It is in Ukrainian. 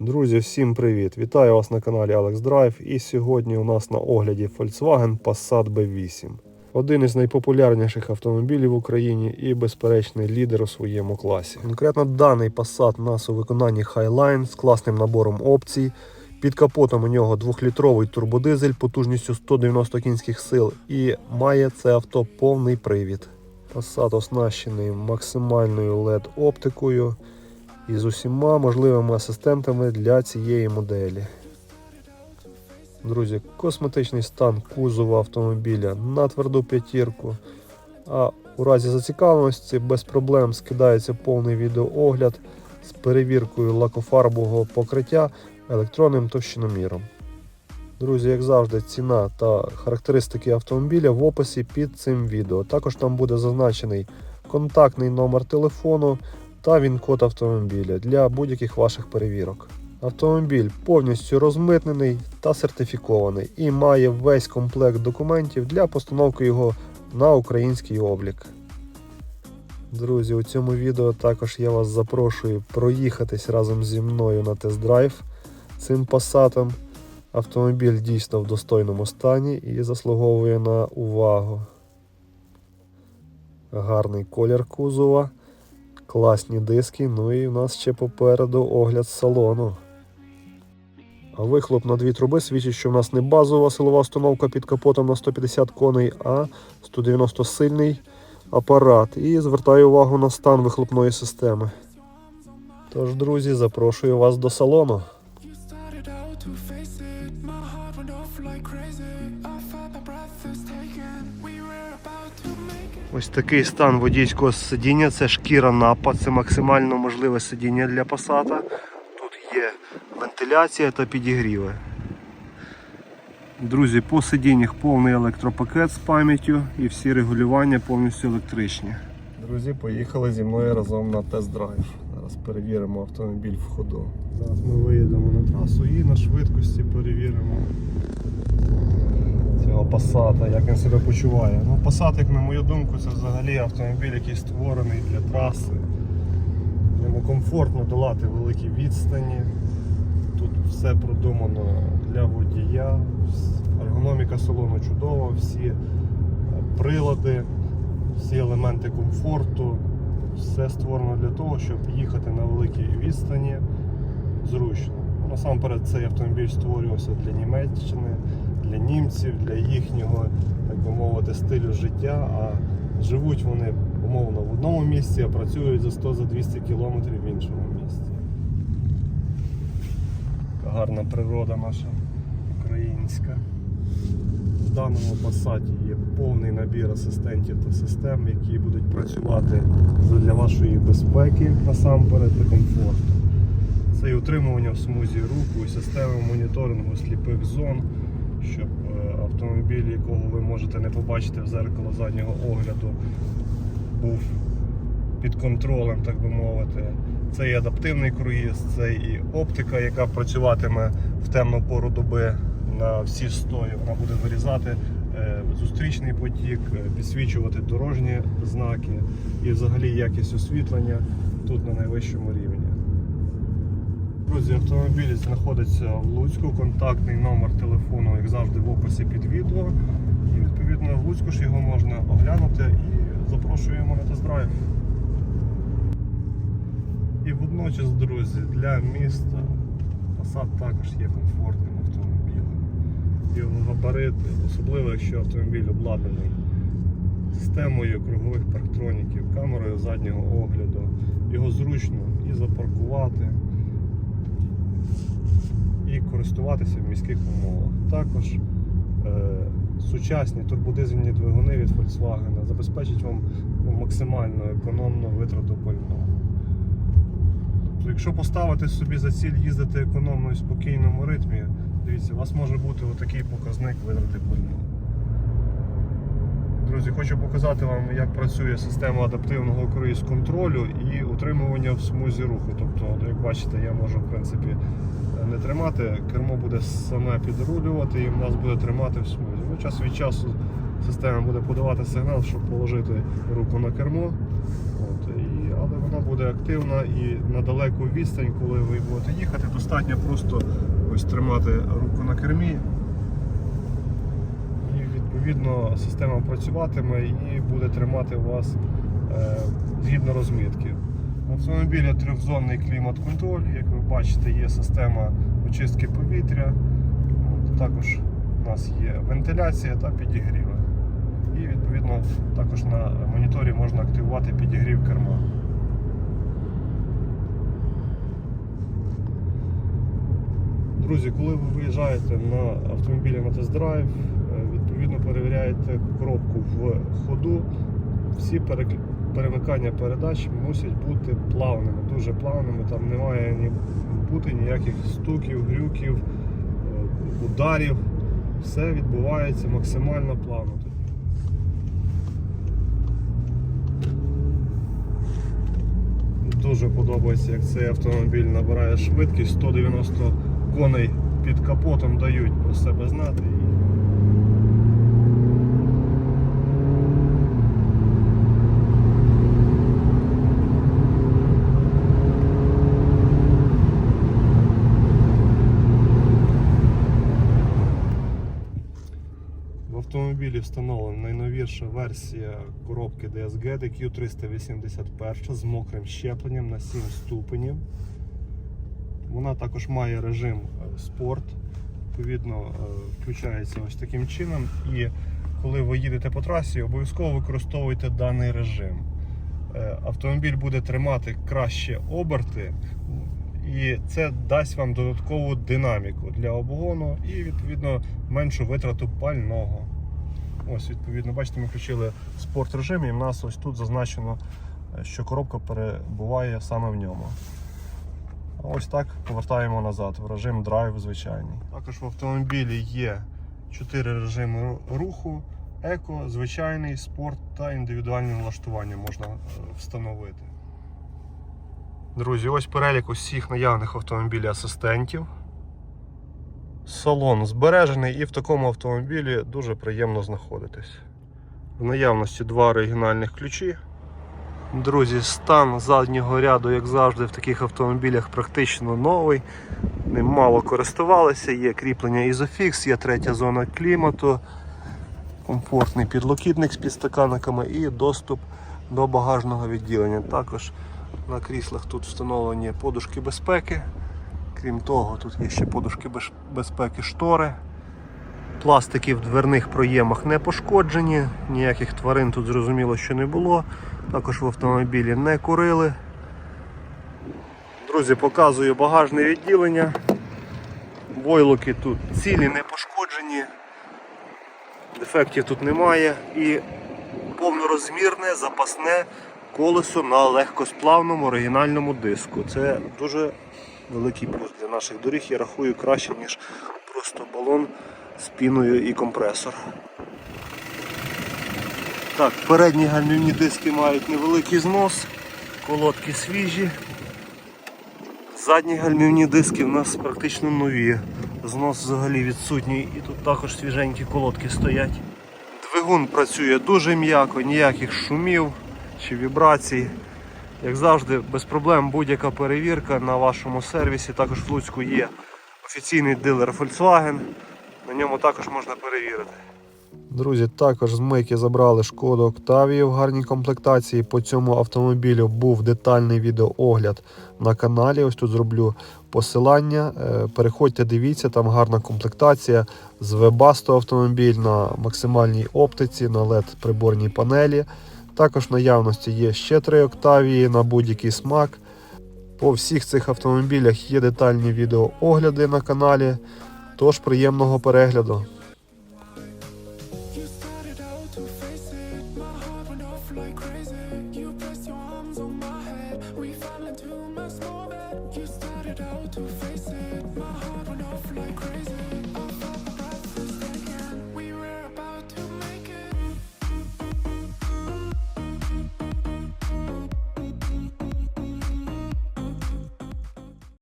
Друзі, всім привіт! Вітаю вас на каналі Alex Drive. І сьогодні у нас на огляді Volkswagen Passat B8. Один із найпопулярніших автомобілів в Україні і безперечний лідер у своєму класі. Конкретно даний Passat у нас у виконанні Highline з класним набором опцій. Під капотом у нього 2-літровий турбодизель потужністю 190 кінських сил і має це авто повний привід. Passat оснащений максимальною LED-оптикою і з усіма можливими асистентами для цієї моделі. Друзі, косметичний стан кузова автомобіля на тверду п'ятірку. А у разі зацікавленості без проблем скидається повний відеоогляд з перевіркою лакофарбового покриття електронним товщиноміром. Друзі, як завжди, ціна та характеристики автомобіля в описі під цим відео. Також там буде зазначений контактний номер телефону та він-код автомобіля для будь-яких ваших перевірок. Автомобіль повністю розмитнений та сертифікований і має весь комплект документів для постановки його на український облік. Друзі, у цьому відео також я вас запрошую проїхатись разом зі мною на тест-драйв цим пасатом. Автомобіль дійсно в достойному стані і заслуговує на увагу. Гарний колір кузова, класні диски, ну і в нас ще попереду огляд салону. А вихлоп на дві труби свідчить, що в нас не базова силова установка під капотом на 150 коней, а 190 сильний апарат. І звертаю увагу на стан вихлопної системи. Тож, друзі, запрошую вас до салону. Like crazy. I felt my breath was taken. We were about. Ось такий стан водійського сидіння. Це шкіра напа, це максимально можливе сидіння для пасата. Тут є вентиляція та підігріви. Друзі, по сидіннях повний електропакет з пам'яттю і всі регулювання повністю електричні. Друзі, поїхали зі мною разом на тест-драйв. Зараз перевіримо автомобіль в ходу. Зараз ми виїдемо на трасу і на швидкості перевіримо цього Passat, як він себе почуває. Ну, Passat, як на мою думку, це взагалі автомобіль, який створений для траси. Йому комфортно долати великі відстані. Тут все продумано для водія. Ергономіка салону чудова, всі е, прилади, всі елементи комфорту. Все створено для того, щоб їхати на великій відстані зручно. Насамперед цей автомобіль створювався для Німеччини, для німців, для їхнього, так би мовити, стилю життя. А живуть вони умовно в одному місці, а працюють за 100-200 кілометрів в іншому місці. Гарна природа наша українська. В даному пасаті є повний набір асистентів та систем, які будуть працювати для вашої безпеки насамперед та комфорту. Це і утримування в смузі руху, і системи моніторингу сліпих зон, щоб е, автомобіль, якого ви можете не побачити в зеркало заднього огляду, був під контролем, так би мовити. Це і адаптивний круїз, це і оптика, яка працюватиме в темну пору доби на всі стої. Вона буде вирізати е, зустрічний потік, е, підсвічувати дорожні знаки і взагалі якість освітлення тут на найвищому рівні. Друзі, автомобіль знаходиться в Луцьку. Контактний номер телефону, як завжди, в описі під відео. І відповідно в Луцьку ж його можна оглянути і запрошуємо на тест-драйв. І водночас, друзі, для міста Passat також є комфортним автомобілем. Його габарити, особливо якщо автомобіль обладнаний системою кругових парктроніків, камерою заднього огляду. Його зручно і запаркувати, користуватися в міських умовах. Також е, сучасні турбодизельні двигуни від Volkswagen забезпечать вам максимально економну витрату пального. Тобто, якщо поставити собі за ціль їздити економно і спокійному ритмі, дивіться, у вас може бути отакий показник витрати пального. Друзі, хочу показати вам, як працює система адаптивного круїз контролю і утримування в смузі руху. Тобто, як бачите, я можу в принципі не тримати, кермо буде саме підрулювати і в нас буде тримати в смузі. Ну, час від часу система буде подавати сигнал, щоб положити руку на кермо. От, і, але вона буде активна і на далеку відстань, коли ви будете їхати, достатньо просто ось тримати руку на кермі. І відповідно система працюватиме і буде тримати вас е, згідно розмітки. В автомобілі трьохзонний клімат-контроль, як ви бачите, є система очистки повітря. Також у нас є вентиляція та підігріви. І відповідно також на моніторі можна активувати підігрів керма. Друзі, коли ви виїжджаєте на автомобілі на тест-драйв, е, відповідно перевіряєте коробку в ходу. Всі перек- перемикання передач мусять бути плавними, дуже плавними. Там не має ні бути ніяких стуків, грюків, е, ударів. Все відбувається максимально плавно. Дуже подобається, як цей автомобіль набирає швидкість 190 коней під капотом дають про себе знати. В автомобілі встановлена версія коробки DSG DQ381 з мокрим щепленням на 7 ступенів. Вона також має режим е, спорт. Відповідно, е, включається ось таким чином. І коли ви їдете по трасі, обов'язково використовуйте даний режим. Е, Автомобіль буде тримати краще оберти, і це дасть вам додаткову динаміку для обгону і відповідно меншу витрату пального. Ось, відповідно, бачите, ми включили спорт режим, і в нас ось тут зазначено, е, що коробка перебуває саме в ньому. Ось так повертаємо назад в режим драйв звичайний. Також в автомобілі є 4 режими руху: еко, звичайний, спорт та індивідуальне налаштування можна е, встановити. Друзі, ось перелік усіх наявних автомобілі асистентів. Салон збережений і в такому автомобілі дуже приємно знаходитись. В наявності два оригінальних ключі. Друзі, стан заднього ряду, як завжди, в таких автомобілях практично новий. Ним мало користувалися, є кріплення Isofix, є третя зона клімату, комфортний підлокітник з підстаканниками і доступ до багажного відділення. Також на кріслах тут встановлені подушки безпеки. Крім того, тут є ще подушки безпеки штори. Пластики в дверних проємах не пошкоджені, ніяких тварин тут зрозуміло, що не було. Також в автомобілі не курили. Друзі, показую багажне відділення. Войлоки тут цілі, не пошкоджені, дефектів тут немає і повнорозмірне запасне колесо на легкосплавному оригінальному диску. Це дуже великий плюс для наших доріг. Я рахую краще, ніж просто балон з піною і компресор. Так, передні гальмівні диски мають невеликий знос, колодки свіжі. Задні гальмівні диски в нас практично нові. Знос взагалі відсутній і тут також свіженькі колодки стоять. Двигун працює дуже м'яко, ніяких шумів чи вібрацій. Як завжди, без проблем будь-яка перевірка на вашому сервісі. Також в Луцьку є офіційний дилер Volkswagen. На ньому також можна перевірити. Друзі, також з мийки забрали шкоду Октавію в гарній комплектації. По цьому автомобілю був детальний відеоогляд на каналі. Ось тут зроблю посилання. Е, Переходьте, дивіться, там гарна комплектація з Webasto автомобіль на максимальній оптиці, на LED приборній панелі. Також в наявності є ще три Октавії на будь-який смак. По всіх цих автомобілях є детальні відеоогляди на каналі. Тож приємного перегляду. To.